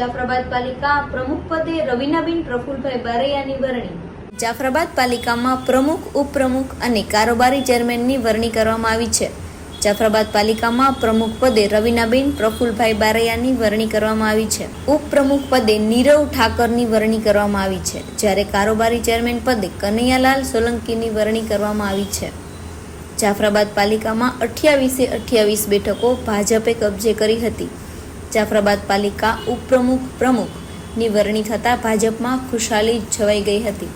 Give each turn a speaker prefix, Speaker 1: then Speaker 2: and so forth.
Speaker 1: જાફરાબાદ પાલિકા પ્રમુખ પદે રવિનાબેન પ્રફુલભાઈ બારૈયાની વરણી. જાફરાબાદ પાલિકામાં પ્રમુખ, ઉપપ્રમુખ અને કારોબારી ચેરમેનની વરણી કરવામાં આવી છે. જાફરાબાદ પાલિકામાં પ્રમુખ પદે રવિનાબેન પ્રફુલભાઈ બારૈયાની વરણી કરવામાં આવી છે. ઉપપ્રમુખ પદે નીરવ ઠાકરની વરણી કરવામાં આવી છે. જ્યારે કારોબારી ચેરમેન પદે કનૈયાલાલ સોલંકીની વરણી કરવામાં આવી છે. જાફરાબાદ પાલિકામાં અઠ્યાવીસે અઠ્યાવીસ બેઠકો ભાજપે કબજે કરી હતી. જાફરાબાદ પાલિકા ઉપપ્રમુખ પ્રમુખની વરણી થતાં ભાજપમાં ખુશાલી છવાઈ ગઈ હતી.